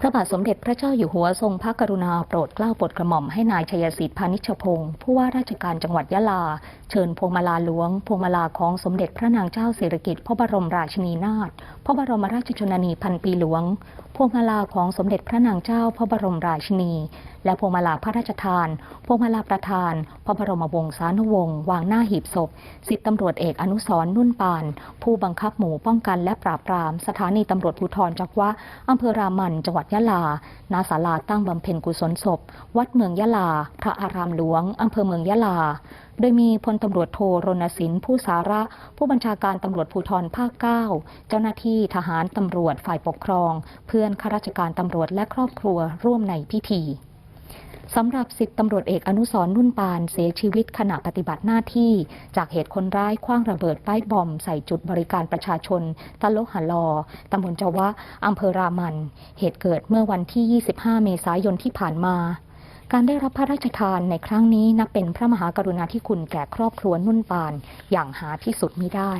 พระบาทสมเด็จพระเจ้าอยู่หัวทรงพระกรุณาโปรดเกล้าโปรดกระหม่อมให้นายชัยสิทธิ์พานิชพงศ์ผู้ว่าราชการจังหวัดยะลา เชิญพวงมาลาหลวง พวงมาลาของสมเด็จพระนางเจ้าสิริกิติ์พระบรมราชินีนาถพระบรมราชชนนีพันปีหลวง พวงมาลาของสมเด็จพระนางเจ้าพระบรมราชินี และพวงมาลาพระราชทาน พวงมาลาประธาน พระบรมวงศานุวงศ์วางหน้าหีบศพสิบตำรวจเอกอนุสรนุ่นปาน ผู้บังคับหมู่ป้องกันและปราบปราม สถานีตำรวจภูธรจักวะอำเภอรามันจังหวัดยะลา นาศาลาตั้งบำเพ็ญกุศลศพ วัดเมืองยะลา พระอารามหลวง อำเภอเมืองยะลา โดยมีพลตำรวจโทรณสินผู้สาระ ผู้บัญชาการตำรวจภูธรภาค 9 เจ้าหน้าที่ทหารตำรวจฝ่ายปกครอง เพื่อนข้าราชการตำรวจและครอบครัวร่วมในพิธี สำหรับสิบตำรวจเอกอนุสรนุ่นปานเสียชีวิตขณะปฏิบัติหน้าที่ จากเหตุคนร้ายคว้างระเบิดป้ายบอมใส่จุดบริการประชาชนตะโลหะลอตำบลจวะอำเภอรามัน เหตุเกิดเมื่อวันที่ 25 เมษายนที่ผ่านมาการได้รับพระราชทานในครั้งนี้นับเป็นพระมหากรุณาธิคุณแก่ครอบครัวนุ่นปาน อย่างหาที่สุดมิได้